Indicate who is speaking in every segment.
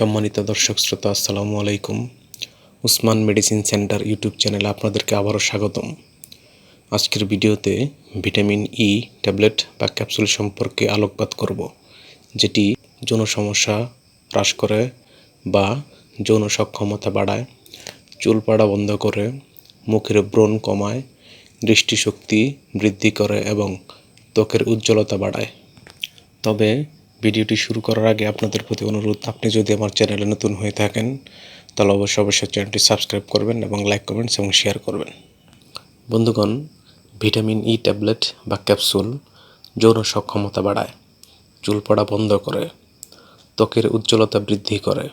Speaker 1: সম্মানিত দর্শক শ্রোতা, আসসালামু আলাইকুম। উসমান মেডিসিন সেন্টার ইউটিউব চ্যানেলে আপনাদেরকে আবারও স্বাগতম। আজকের ভিডিওতে ভিটামিন ই ট্যাবলেট বা ক্যাপসুল সম্পর্কে আলোকপাত করব, যেটি যৌন সমস্যা হ্রাস করে বা যৌন সক্ষমতা বাড়ায়, চুল পাড়া বন্ধ করে, মুখের ব্রণ কমায়, দৃষ্টিশক্তি বৃদ্ধি করে এবং ত্বকের উজ্জ্বলতা বাড়ায়। তবে ভিডিওটি শুরু করার আগে আপনাদের প্রতি অনুরোধ, আপনি যদি আমার চ্যানেলে নতুন হয়ে থাকেন, তাহলে অবশ্যই অবশ্যই চ্যানেলটি সাবস্ক্রাইব করবেন এবং লাইক কমেন্টস এবং শেয়ার করবেন। বন্ধুগণ, ভিটামিন ই ট্যাবলেট বা ক্যাপসুল যৌন সক্ষমতা বাড়ায়, চুল পড়া বন্ধ করে, ত্বকের উজ্জ্বলতা বৃদ্ধি করে,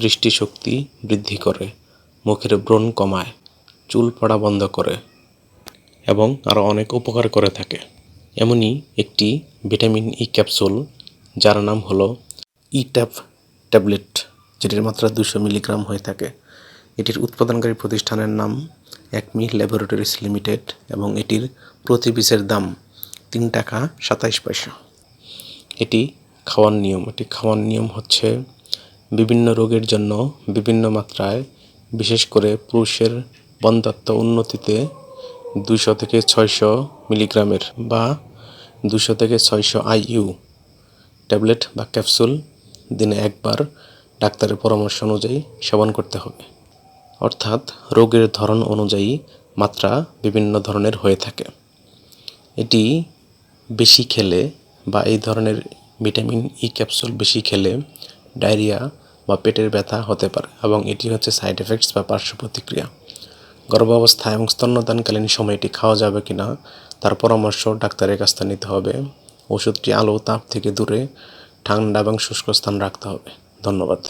Speaker 1: দৃষ্টিশক্তি বৃদ্ধি করে, মুখের ব্রণ কমায়, চুল পড়া বন্ধ করে এবং আরও অনেক উপকার করে থাকে। এমনই একটি ভিটামিন ই ক্যাপসুল যার নাম হলো ইট্যাপ ট্যাবলেট যেটির মাত্রা দুশো মিলিগ্রাম হয়ে থাকে। এটির উৎপাদনকারী প্রতিষ্ঠানের নাম একমি ল্যাবরেটরিজ লিমিটেড এবং এটির প্রতি পিসের দাম তিন টাকা সাতাইশ পয়সা। এটি খাওয়ার নিয়ম। এটি খাওয়ার নিয়ম হচ্ছে বিভিন্ন রোগের জন্য বিভিন্ন মাত্রায়, বিশেষ করে পুরুষের বন্ধাত্ম উন্নতিতে দুশো থেকে ছয়শো মিলিগ্রামের বা দুশো থেকে ছয়শো আইইউ ট্যাবলেট বা ক্যাপসুল দিনে একবার ডাক্তারের পরামর্শ অনুযায়ী সেবন করতে হবে। অর্থাৎ রোগের ধরন অনুযায়ী মাত্রা বিভিন্ন ধরনের হয়ে থাকে। এটি বেশি খেলে বা এই ধরনের ভিটামিন ই ক্যাপসুল বেশি খেলে ডায়রিয়া বা পেটের ব্যথা হতে পারে এবং এটি হচ্ছে সাইড এফেক্টস বা পার্শ্ব প্রতিক্রিয়া। গর্ভাবস্থা এবং স্তন্যদানকালীন সময় এটি খাওয়া যাবে কি না তার পরামর্শ ডাক্তারের কাছ থেকে নিতে হবে। ওষুধটি আলো তাপ থেকে দূরে ঠান্ডা এবং শুষ্ক স্থান রাখতে হবে। ধন্যবাদ।